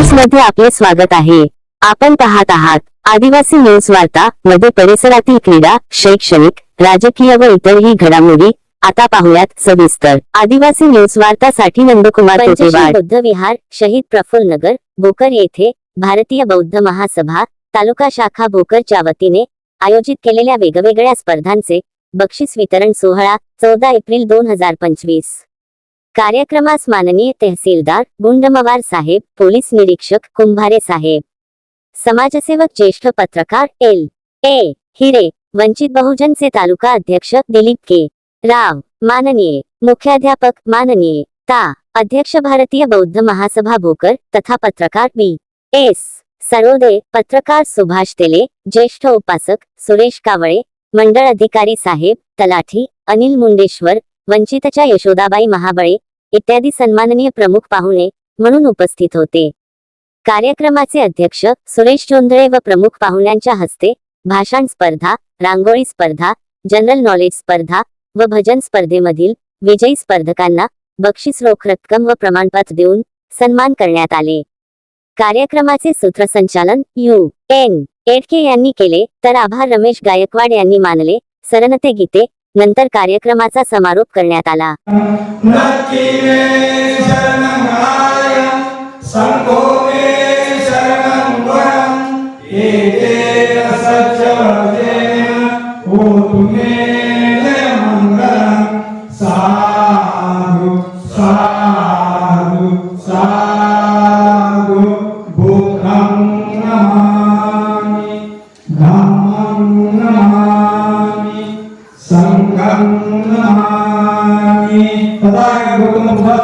मध्ये आपले स्वागत आहे. आपण पाहत आहात आदिवासी न्यूज वार्ता मध्ये परिसरातील क्रीडा शैक्षणिक राजकीय व इतरही घडामोडी. आता पाहूयात सविस्तर. आदिवासी न्यूज वार्तासाठी नंदकुमार तोटेवाड बौद्ध विहार शहीद प्रफुल्ल नगर भोकर येथे भारतीय बौद्ध महासभा तालुका शाखा भोकरच्या वतीने आयोजित केलेल्या वेगवेगळ्या स्पर्धांचे बक्षीस वितरण सोहळा चौदा एप्रिल दोन हजार पंचवीस. कार्यक्रमास माननीय तहसीलदार गुंडमवार साहेब पोलीस निरीक्षक कुंभारे साहेब. समाजसेवक ज्येष्ठ पत्रकार एल. ए. हिरे वंचित बहुजनचे तालुका अध्यक्ष दिलीप के. राव माननीय. मुख्याध्यापक माननीय. ता अध्यक्ष भारतीय बौद्ध महासभा भोकर तथा पत्रकार बी. एस. सरोदे पत्रकार सुभाष तेले ज्येष्ठ उपासक सुरेश कावळे मंडळ अधिकारी साहेब तलाठी अनिल मुंडेश्वर वंचितच्या यशोदाबाई महाबळे इत्यादी सन्माननीय प्रमुख पाहुणे म्हणून उपस्थित होते. कार्यक्रमाचे अध्यक्ष सुरेश जोंधळे व प्रमुख पाहुण्यांच्या हस्ते भाषण स्पर्धा रांगोळी स्पर्धा जनरल नॉलेज स्पर्धा व भजन स्पर्धेमधील विजयी स्पर्धकांना बक्षीस रोख रक्कम व प्रमाणपत्र देऊन सन्मान करण्यात आले. कार्यक्रमाचे सूत्रसंचालन यू. एन. एडके यांनी केले. तर आभार रमेश गायकवाड यांनी मानले. सरनते गीते नंतर कार्यक्रमाचा समारोप करण्यात आला. नक्की मे शरणमाय संघं नमामि तथा गौतम बुद्ध